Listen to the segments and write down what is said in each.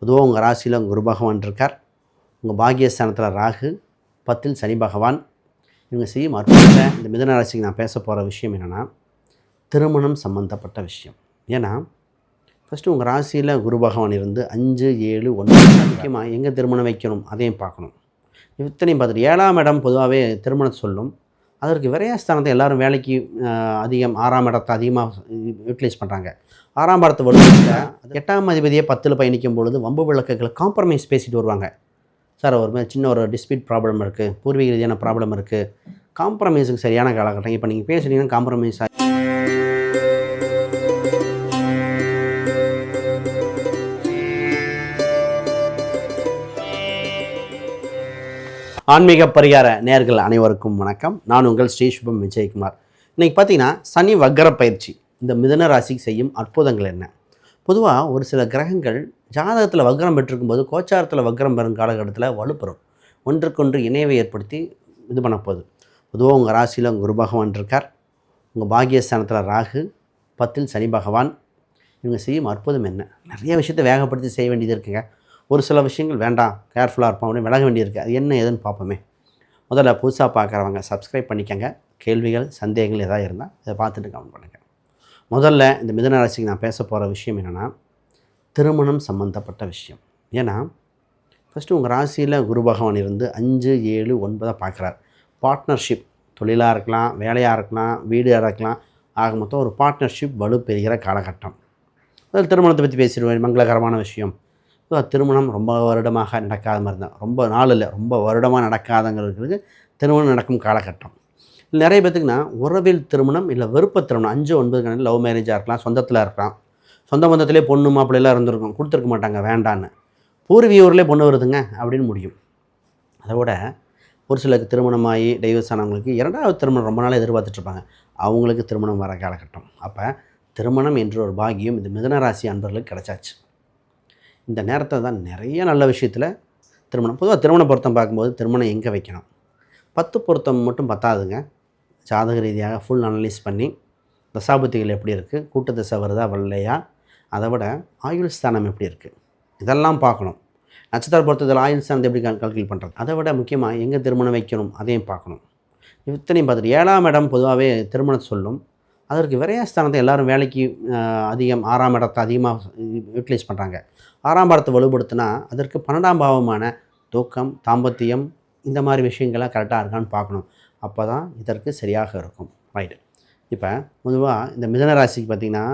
பொதுவாக உங்கள் ராசியில் குரு பகவான் இருக்கார். உங்கள் பாகியஸ்தானத்தில் ராகு பத்தில் சனி பகவான். இவங்க செய்யும் அற்புதத்தை இந்த மிதன ராசிக்கு நான் பேச போகிற விஷயம் என்னென்னா திருமணம் சம்மந்தப்பட்ட விஷயம். ஏன்னா ஃபஸ்ட்டு உங்கள் ராசியில் குரு பகவான் இருந்து அஞ்சு ஏழு ஒன்பது முக்கியமாக எங்கே திருமணம் வைக்கணும் அதையும் பார்க்கணும். இத்தனையும் பார்த்துட்டு ஏழாம் இடம் பொதுவாகவே திருமணம் சொல்லும். அதற்கு விரயஸ்தானத்தை எல்லோரும் வேலைக்கு அதிகம் ஆறாம் இடத்தை அதிகமாக யூட்டிலைஸ் பண்ணுறாங்க ஆறாம் இடத்தை வலுவூட்ட எட்டாம் அதிபதியே பத்தில் பயணிக்கும் பொழுது வம்பு விளக்குகளை காம்ப்ரமைஸ் பேசிட்டு வருவாங்க. சார் ஒரு மாதிரி சின்ன ஒரு டிஸ்பியூட் ப்ராப்ளம் இருக்குது பூர்வீக ரீதியான ப்ராப்ளம் இருக்குது காம்ப்ரமைஸுக்கு சரியான காலகட்டம். இப்போ நீங்கள் பேசுனீங்கன்னா காம்ப்ரமைஸ் ஆன்மீக பரிகார நேர்கள் அனைவருக்கும் வணக்கம். நான் உங்கள் ஸ்ரீ சுபம் விஜயகுமார். இன்றைக்கி பார்த்தீங்கன்னா சனி வக்கர பயிற்சி. இந்த மிதன ராசிக்கு செய்யும் அற்புதங்கள் என்ன? பொதுவாக ஒரு சில கிரகங்கள் ஜாதகத்தில் வக்ரம் பெற்றிருக்கும்போது கோச்சாரத்தில் வக்ரம் பெறும் காலகட்டத்தில் வலுப்பெறும். ஒன்றுக்கொன்று இணைவை ஏற்படுத்தி இது பண்ண போகுது. பொதுவாக உங்கள் ராசியில் குரு பகவான் இருக்கார். உங்கள் பாகியஸ்தானத்தில் ராகு பத்தில் சனி பகவான். இவங்க செய்யும் அற்புதம் என்ன? நிறைய விஷயத்தை வேகப்படுத்தி செய்ய வேண்டியது இருக்குங்க. ஒரு சில விஷயங்கள் வேண்டாம் கேர்ஃபுல்லாக இருப்போம் அப்படின்னு விலக வேண்டியிருக்கு. அது என்ன ஏதுன்னு பார்ப்போமே. முதல்ல புதுசாக பார்க்குறவங்க சப்ஸ்கிரைப் பண்ணிக்கங்க. கேள்விகள் சந்தேகங்கள் எதாவது இருந்தால் இதை பார்த்துட்டு கவனம் பண்ணுங்கள் முதல்ல இந்த மிதன ராசிக்கு நான் பேச போகிற விஷயம் என்னென்னா திருமணம் சம்மந்தப்பட்ட விஷயம். ஏன்னா ஃபஸ்ட்டு உங்கள் ராசியில் குரு பகவான் இருந்து அஞ்சு ஏழு ஒன்பதை பார்க்குறார். பார்ட்னர்ஷிப் தொழிலாக இருக்கலாம் வேலையாக இருக்கலாம் வீடாக இருக்கலாம். ஆக மொத்தம் ஒரு பார்ட்னர்ஷிப் வலுப்பெறுகிற காலகட்டம். அதில் திருமணத்தை பற்றி பேசிடுவேன் மங்களகரமான விஷயம். இப்போ திருமணம் ரொம்ப வருடமாக நடக்காத மாதிரி தான். ரொம்ப நாள் இல்லை ரொம்ப வருடமாக நடக்காதவங்களுக்கு திருமணம் நடக்கும் காலகட்டம். நிறைய பேத்துக்குன்னா உறவில் திருமணம் இல்லை வெறுப்ப திருமணம் அஞ்சு ஒன்பது கணக்கு லவ் மேரேஜாக இருக்கலாம் சொந்தத்தில் இருக்கலாம். சொந்த பந்தத்திலே பொண்ணு மாப்பிள்ளையெல்லாம் இருந்திருக்கும் கொடுத்துருக்க மாட்டாங்க வேண்டான்னு. பூர்வீக ஊர்லேயே பொண்ணு வருதுங்க அப்படின்னு முடியும். அதை விட ஒரு சிலருக்கு திருமணமாகி டைவர்ஸ் ஆனவங்களுக்கு இரண்டாவது திருமணம் ரொம்ப நாள் எதிர்பார்த்துட்ருப்பாங்க. அவங்களுக்கு திருமணம் வர காலகட்டம். அப்போ திருமணம் என்ற ஒரு பாக்கியம் இந்த மிதனராசி அன்பர்களுக்கு கிடச்சாச்சு. இந்த நேரத்தில் தான் நிறைய நல்ல விஷயத்தில் திருமணம். பொதுவாக திருமண பொருத்தம் பார்க்கும்போது திருமணம் எங்கே வைக்கணும்? பத்து பொருத்தம் மட்டும் பத்தாதுங்க. ஜாதக ரீதியாக ஃபுல் அனலைஸ் பண்ணி தசாபுத்திகள் எப்படி இருக்குது கூட்டு தசை வருதா வரலையா? அதை விட ஆயுள் ஸ்தானம் எப்படி இருக்குது இதெல்லாம் பார்க்கணும். நட்சத்திர பொருத்தத்தில் ஆயுள் ஸ்தானத்தை எப்படி கால்குலேட் பண்ணுறது அதை விட முக்கியமாக எங்கே திருமணம் வைக்கணும்? அதையும் பார்க்கணும். இத்தனையும் பார்த்துட்டு ஏழாம் இடம் பொதுவாகவே திருமணம் சொல்லும். அதற்கு விரயஸ்தானத்தை எல்லோரும் வேலைக்கு அதிகம் ஆறாம் இடத்தை அதிகமாக யூட்டிலைஸ் பண்ணுறாங்க ஆறாம் இடத்தை வலுப்படுத்தினா அதற்கு பன்னெண்டாம் பாவமான தூக்கம் தாம்பத்தியம் இந்த மாதிரி விஷயங்கள்லாம் கரெக்டாக இருக்கான்னு பார்க்கணும். அப்போ தான் இதற்கு சரியாக இருக்கும். ரைட்டு இப்போ பொதுவாக இந்த மிதன ராசிக்கு பார்த்திங்கன்னா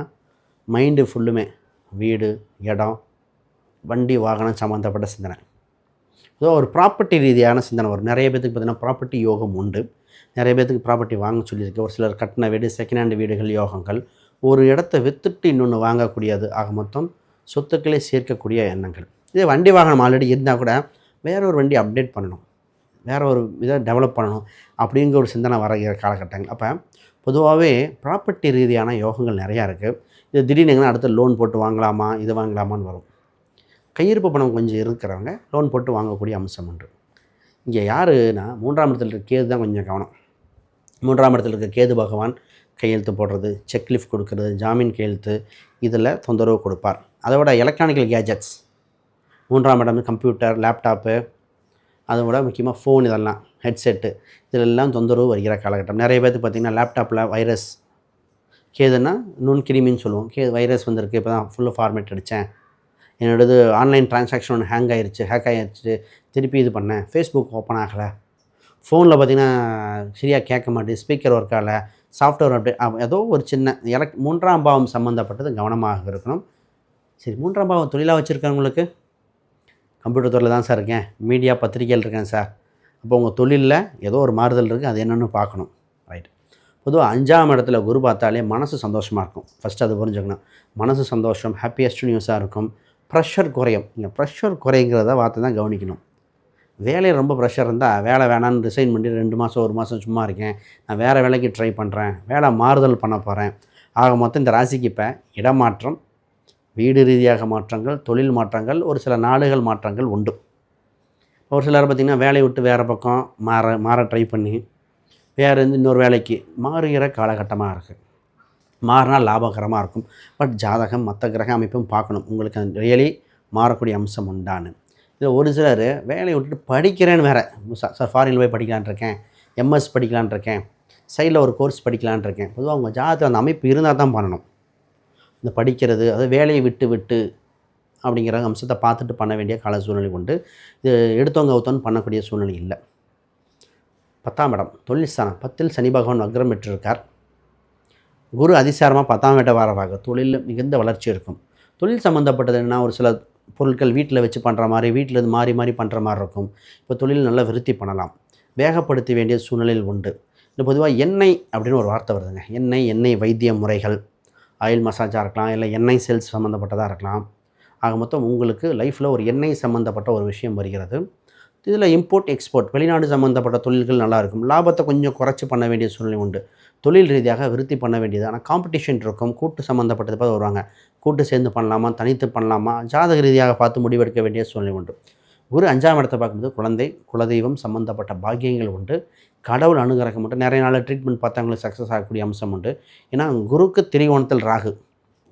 மைண்டு ஃபுல்லுமே வீடு இடம் வண்டி வாகனம் சம்மந்தப்பட்ட சிந்தனை. ஸோ ஒரு ப்ராப்பர்ட்டி ரீதியான சிந்தனை வரும். நிறைய பேத்துக்கு பார்த்திங்கன்னா ப்ராப்பர்ட்டி யோகம் உண்டு. நிறைய பேத்துக்கு ப்ராப்பர்ட்டி வாங்க சொல்லியிருக்கு. ஒரு சிலர் கட்டின வீடு செகண்ட் ஹேண்ட் வீடுகள் யோகங்கள். ஒரு இடத்த வித்துட்டு இன்னொன்று வாங்கக்கூடியது ஆக மொத்தம் சொத்துக்களை சேர்க்கக்கூடிய எண்ணங்கள். இதே வண்டி வாகனம் ஆல்ரெடி இருந்தால் கூட வேற ஒரு வண்டி அப்டேட் பண்ணணும். வேற ஒரு இதை டெவலப் பண்ணணும் அப்படிங்கிற ஒரு சிந்தனை வர காலகட்டங்கள். அப்போ பொதுவாகவே ப்ராப்பர்ட்டி ரீதியான யோகங்கள் நிறையா இருக்குது இது திடீர்னு அடுத்து லோன் போட்டு வாங்கலாமா இது வாங்கலாமான்னு வரும். கையிருப்பு பணம் கொஞ்சம் இருக்கிறவங்க லோன் போட்டு வாங்கக்கூடிய அம்சம் ஒன்று. இங்கே யாருன்னா மூன்றாம் இடத்துல இருக்க கேது தான் கொஞ்சம் கவனம். மூன்றாம் இடத்துல இருக்க கேது பகவான் கையெழுத்து போடுறது செக்லிஃப்ட் கொடுக்கறது ஜாமீன் கையெழுத்து இதில் தொந்தரவு கொடுப்பார். அதை விட எலக்ட்ரானிக்கல் கேஜெட்ஸ் மூன்றாம் இடம் கம்ப்யூட்டர் லேப்டாப்பு அதை விட முக்கியமாக ஃபோன் இதெல்லாம் ஹெட்செட்டு இதிலெல்லாம் தொந்தரவு வருகிற காலகட்டம். நிறைய பேருக்கு பார்த்திங்கன்னா லேப்டாப்பில் வைரஸ் கேதுன்னா நுண்கிருமின்னு சொல்லுவோம். கே வைரஸ் வந்திருக்கு இப்போ தான் ஃபுல்லாக ஃபார்மேட் அடித்தேன் என்னோடது ஆன்லைன் டிரான்சாக்ஷன் ஒன்று ஹேங் ஆகிருச்சு ஹேக் ஆகிருச்சு திருப்பி இது பண்ணேன். ஃபேஸ்புக் ஓப்பன் ஆகலை. ஃபோனில் பார்த்தீங்கன்னா சரியாக கேட்க மாட்டேது ஸ்பீக்கர் ஒர்க் ஆகலை. சாஃப்ட்வேர் அப்டேட் ஏதோ ஒரு சின்ன எலக் மூன்றாம் பாவம் சம்மந்தப்பட்டது கவனமாக இருக்கணும். சரி மூன்றாம் பாவம் தொழிலாக வச்சுருக்கவங்களுக்கு? கம்ப்யூட்டர் துறையில் தான் சார் இருக்கேன். மீடியா பத்திரிகையில் இருக்கேன் சார் அப்போ உங்கள் தொழிலில் ஏதோ ஒரு மாறுதல் இருக்குது அது என்னென்னு பார்க்கணும். ரைட் பொதுவாக அஞ்சாம் இடத்துல குரு பார்த்தாலே மனசு சந்தோஷமாக இருக்கும். ஃபஸ்ட்டு அது புரிஞ்சுக்கணும். மனசு சந்தோஷம் ஹாப்பியஸ்ட் நியூஸாக இருக்கும். ப்ரெஷர் குறையும். இங்கே ப்ரெஷர் குறைங்கிறத வார்த்தை தான் கவனிக்கணும். வேலையில் ரொம்ப ப்ரெஷர் இருந்தால் வேலை வேணான்னு ரிசைன் பண்ணி ரெண்டு மாதம் ஒரு மாதம் சும்மா இருக்கேன். நான் வேறு வேலைக்கு ட்ரை பண்ணுறேன் வேலை மாறுதல் பண்ண போகிறேன் ஆக மொத்தம் இந்த ராசிக்கு இப்போ இடமாற்றம் வீடு ரீதியாக மாற்றங்கள் தொழில் மாற்றங்கள் ஒரு சில நாடுகள் மாற்றங்கள் உண்டு. ஒரு சிலர் பார்த்திங்கன்னா வேலையை விட்டு வேறு பக்கம் மாற மாற ட்ரை பண்ணி வேறு இருந்து இன்னொரு வேலைக்கு மாறுகிற காலகட்டமாக இருக்குது மாறினா லாபகரமாக இருக்கும். பட் ஜாதகம் மற்ற கிரக அமைப்பும் பார்க்கணும். உங்களுக்கு ரியலி மாறக்கூடிய அம்சம் உண்டான்னு இதில் ஒரு சிலர் வேலையை விட்டுட்டு படிக்கிறேன்னு வேறு. சார் ஃபாரினில் போய் படிக்கலான்னு இருக்கேன். எம்எஸ் படிக்கலான்னு இருக்கேன். சைடில் ஒரு கோர்ஸ் படிக்கலான் இருக்கேன். பொதுவாக அவங்க ஜாதகத்தில் அந்த அமைப்பு இருந்தால் தான் பண்ணணும். இந்த படிக்கிறது அதாவது வேலையை விட்டு விட்டு அப்படிங்கிற அம்சத்தை பார்த்துட்டு பண்ண வேண்டிய கால சூழ்நிலை உண்டு. இது எடுத்தவங்க ஒருத்தவன் பண்ணக்கூடிய சூழ்நிலை இல்லை. பத்தாம் இடம் தொழில் ஸ்தானம். பத்தில் சனி பகவான் வக்ரம் பெற்றிருக்கார். குரு அதிசாரமாக பத்தாம் இடம் வரவாக தொழிலில் மிகுந்த வளர்ச்சி இருக்கும். தொழில் சம்மந்தப்பட்டது என்ன ஒரு சில பொருட்கள் வீட்டில் வச்சு பண்ணுற மாதிரி வீட்டில் இருந்து மாறி மாறி பண்ணுற மாதிரி இருக்கும். இப்போ தொழில் நல்லா விருத்தி பண்ணலாம். வேகப்படுத்த வேண்டிய சூழ்நிலையில் உண்டு. இந்த பொதுவாக எண்ணெய் அப்படின்னு ஒரு வார்த்தை வருதுங்க. எண்ணெய் எண்ணெய் வைத்திய முறைகள். ஆயில் மசாஜாக இருக்கலாம் இல்லை எண்ணெய் சேல்ஸ் சம்மந்தப்பட்டதாக இருக்கலாம். ஆக மொத்தம் உங்களுக்கு லைஃப்பில் ஒரு எண்ணெய் சம்மந்தப்பட்ட ஒரு விஷயம் வருகிறது. இதில் இம்போர்ட் எக்ஸ்போர்ட் வெளிநாடு சம்மந்தப்பட்ட தொழில்கள் நல்லாயிருக்கும். லாபத்தை கொஞ்சம் குறைச்சி பண்ண வேண்டிய சூழ்நிலை உண்டு. தொழில் ரீதியாக விருத்தி பண்ண வேண்டியது. ஆனால் காம்படிஷன் இருக்கும். கூட்டு சம்மந்தப்பட்டது பார்த்து வருவாங்க. கூட்டு சேர்ந்து பண்ணலாமா? தனித்து பண்ணலாமா? ஜாதக ரீதியாக பார்த்து முடிவெடுக்க வேண்டிய சூழ்நிலை உண்டு. குரு அஞ்சாம் இடத்தை பார்க்கும்போது குழந்தை குலதெய்வம் சம்மந்தப்பட்ட பாக்கியங்கள் உண்டு. கடவுள் அனுகிரகம் உண்டு. நிறைய நாள் ட்ரீட்மெண்ட் பார்த்தவங்களுக்கு சக்ஸஸ் ஆகக்கூடிய அம்சம் உண்டு. ஏன்னா குருக்கு திரிகோணத்தில் ராகு.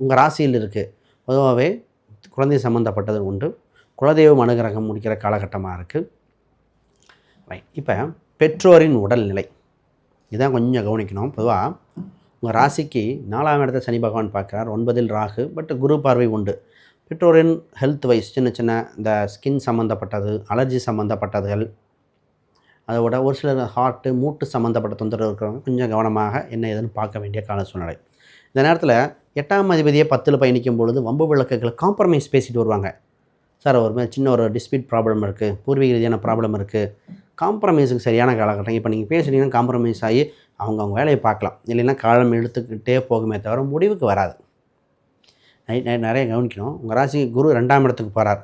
உங்கள் ராசியில் இருக்குது பொதுவாகவே குழந்தை சம்மந்தப்பட்டது உண்டு. குலதெய்வம் அனுகிரகம் முடிக்கிற காலகட்டமாக இருக்குது ரைட் இப்போ பெற்றோரின் உடல்நிலை. இதான் கொஞ்சம் கவனிக்கணும். பொதுவாக உங்கள் ராசிக்கு நாலாம் இடத்த சனி பகவான் பார்க்குறார். ஒன்பதில் ராகு பட் குரு பார்வை உண்டு. பெற்றோரின் ஹெல்த் வைஸ் சின்ன சின்ன இந்த ஸ்கின் சம்மந்தப்பட்டது அலர்ஜி சம்மந்தப்பட்டதுகள் அதோட ஒரு சிலர் ஹார்ட்டு மூட்டு சம்மந்தப்பட்ட தொந்தரவு இருக்கிறவங்க கொஞ்சம் கவனமாக என்ன ஏதுன்னு பார்க்க வேண்டிய கால சூழ்நிலை. இந்த நேரத்தில் எட்டாம் அதிபதியை பத்தில் பயணிக்கும் பொழுது வம்பு விளக்குகளை காம்ப்ரமைஸ் பேசிட்டு வருவாங்க. சார் ஒரு சின்ன ஒரு டிஸ்பியூட் ப்ராப்ளம் இருக்குது பூர்வீக ரீதியான ப்ராப்ளம் இருக்குது காம்ப்ரமைஸுக்கு சரியான காலகட்டம். இப்போ நீங்கள் பேசுனீங்கன்னா காம்ப்ரமைஸ் ஆகி அவங்க அவங்க வேலையை பார்க்கலாம். இல்லைன்னா காலம் இழுத்துக்கிட்டே போகுமே தவிர முடிவுக்கு வராது. நைட் நைட் நிறைய கவனிக்கணும். உங்கள் ராசி குரு ரெண்டாம் இடத்துக்கு போகிறார்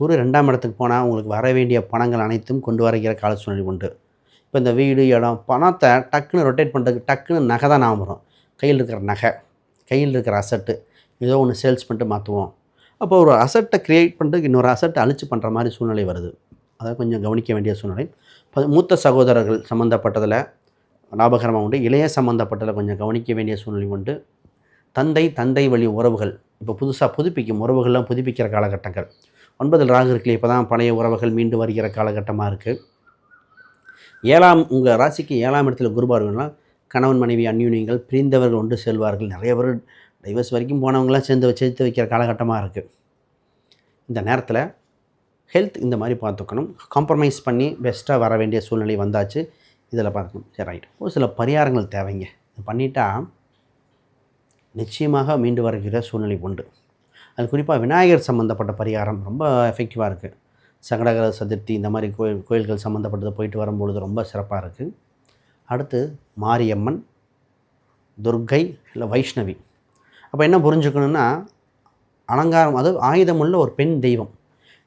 குரு ரெண்டாம் இடத்துக்கு போனால் உங்களுக்கு வர வேண்டிய பணங்கள் அனைத்தும் கொண்டு வருகிற கால சூழ்நிலை உண்டு. இப்போ இந்த வீடு இடம் பணத்தை டக்குன்னு ரொட்டேட் பண்ணுறதுக்கு டக்குன்னு நகை தான் ஞாபகம் வரும். கையில் இருக்கிற நகை கையில் இருக்கிற அசட்டு ஏதோ ஒன்று சேல்ஸ் பண்ணிட்டு மாற்றுவோம். அப்போ ஒரு அசட்டை க்ரியேட் பண்ணுறதுக்கு இன்னொரு அசட்டை அழிச்சு பண்ணுற மாதிரி சூழ்நிலை வருது. அதை கொஞ்சம் கவனிக்க வேண்டிய சூழ்நிலை. மூத்த சகோதரர்கள் சம்மந்தப்பட்டதில் லாபகரமாக உண்டு. இளைய சம்மந்தப்பட்டதில் கொஞ்சம் கவனிக்க வேண்டிய சூழ்நிலை உண்டு. தந்தை தந்தை வழி உறவுகள். இப்போ புதுசாக புதுப்பிக்கும் உறவுகள்லாம் புதுப்பிக்கிற காலகட்டங்கள். ஒன்பதில் ராகு இருக்குல்ல இப்போ தான் பழைய உறவுகள் மீண்டு வருகிற காலகட்டமாக இருக்குது ஏழாம் உங்கள் ராசிக்கு ஏழாம் இடத்துல குருபார்வனா கணவன் மனைவி அந்யூன்யங்கள் பிரிந்தவர்கள் ஒன்று செல்வார்கள். நிறைய பேர் டைவர்ஸ் வரைக்கும் போனவங்களாம் சேர்ந்து வச்சு சேர்த்து வைக்கிற காலகட்டமாக இருக்குது இந்த நேரத்தில் ஹெல்த் இந்த மாதிரி பார்த்துக்கணும். காம்ப்ரமைஸ் பண்ணி பெஸ்ட்டாக வர வேண்டிய சூழ்நிலை வந்தாச்சு. இதில் பார்க்கணும். சரி ரைட் ஒரு சில பரிகாரங்கள் தேவைங்க. இது பண்ணிட்டா நிச்சயமாக மீண்டு வருகிற சூழ்நிலை உண்டு. அது குறிப்பாக விநாயகர் சம்மந்தப்பட்ட பரிகாரம் ரொம்ப எஃபெக்டிவாக இருக்குது சங்கடகர சதுர்த்தி இந்த மாதிரி கோயில் கோயில்கள் சம்மந்தப்பட்டது போயிட்டு வரும்பொழுது ரொம்ப சிறப்பாக இருக்குது அடுத்து மாரியம்மன் துர்க்கை இல்லை வைஷ்ணவி. அப்போ என்ன புரிஞ்சுக்கணுன்னா அலங்காரம் அது ஆயுதமுள்ள ஒரு பெண் தெய்வம்.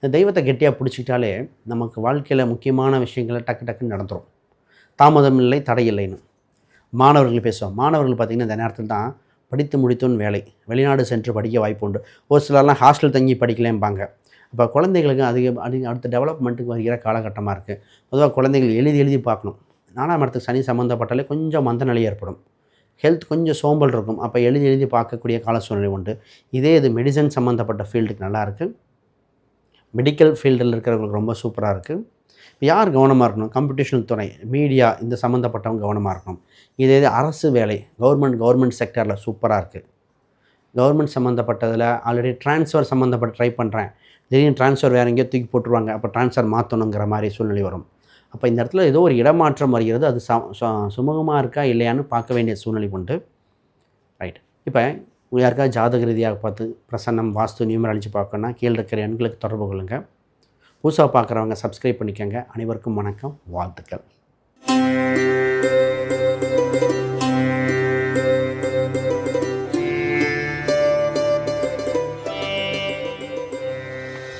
இந்த தெய்வத்தை கெட்டியாக பிடிச்சிக்கிட்டாலே நமக்கு வாழ்க்கையில் முக்கியமான விஷயங்களை டக்கு டக்குன்னு நடந்துடும் தாமதம் இல்லை தடை இல்லைன்னு. மாணவர்கள் பேசுவோம் மாணவர்கள் பார்த்திங்கன்னா இந்த நேரத்தில் தான் படித்து முடித்தோன்னு வேலை. வெளிநாடு சென்று படிக்க வாய்ப்பு உண்டு. ஒரு சிலர்லாம் ஹாஸ்டல் தங்கி படிக்கலேம்பாங்க. அப்போ குழந்தைகளுக்கு அதிக அதிக அடுத்த டெவலப்மெண்ட்டுக்கு வருகிற காலகட்டமாக இருக்குது பொதுவாக குழந்தைகள் எழுதி எழுதி பார்க்கணும். நாலாம் இடத்துக்கு சனி சம்மந்தப்பட்டாலே கொஞ்சம் மந்த நிலை ஏற்படும். ஹெல்த் கொஞ்சம் சோம்பல் இருக்கும். அப்போ எழுதி எழுதி பார்க்கக்கூடிய கால சூழ்நிலை உண்டு. இதே இது மெடிசன் சம்மந்தப்பட்ட ஃபீல்டுக்கு நல்லா இருக்குது மெடிக்கல் ஃபீல்டில் இருக்கிறவங்களுக்கு ரொம்ப சூப்பராக இருக்குது யார் கவனமாக இருக்கணும்? கம்படிஷன் துறை மீடியா இந்த சம்மந்தப்பட்டவங்க கவனமாக இருக்கணும். இதே இது அரசு வேலை கவர்மெண்ட் கவர்மெண்ட் செக்டரில் சூப்பராக இருக்குது கவர்மெண்ட் சம்மந்தப்பட்டதில் ஆல்ரெடி ட்ரான்ஸ்ஃபர் சம்மந்தப்பட்ட ட்ரை பண்ணுறேன் திடீர்னு ட்ரான்ஸ்ஃபர் வேறு எங்கேயோ தூக்கி போட்டுருவாங்க. அப்போ ட்ரான்ஸ்ஃபர் மாற்றணுங்கிற மாதிரி சூழ்நிலை வரும். அப்போ இந்த இடத்துல ஏதோ ஒரு இடமாற்றம் வருகிறது. அது ச சுமூகமாக இருக்கா இல்லையான்னு பார்க்க வேண்டிய சூழ்நிலை உண்டு. ரைட் இப்போ உங்கள் யாருக்காவது ஜாதக ரீதியாக பார்த்து பிரசன்னம் வாஸ்து நியூமராலஜி பார்க்கணுன்னா கீழே இருக்கிற எண்களுக்கு தொடர்பு கொள்ளுங்கள் புதுசாக பார்க்குறவங்க சப்ஸ்கிரைப் பண்ணிக்கோங்க. அனைவருக்கும் வணக்கம். வாழ்த்துக்கள்.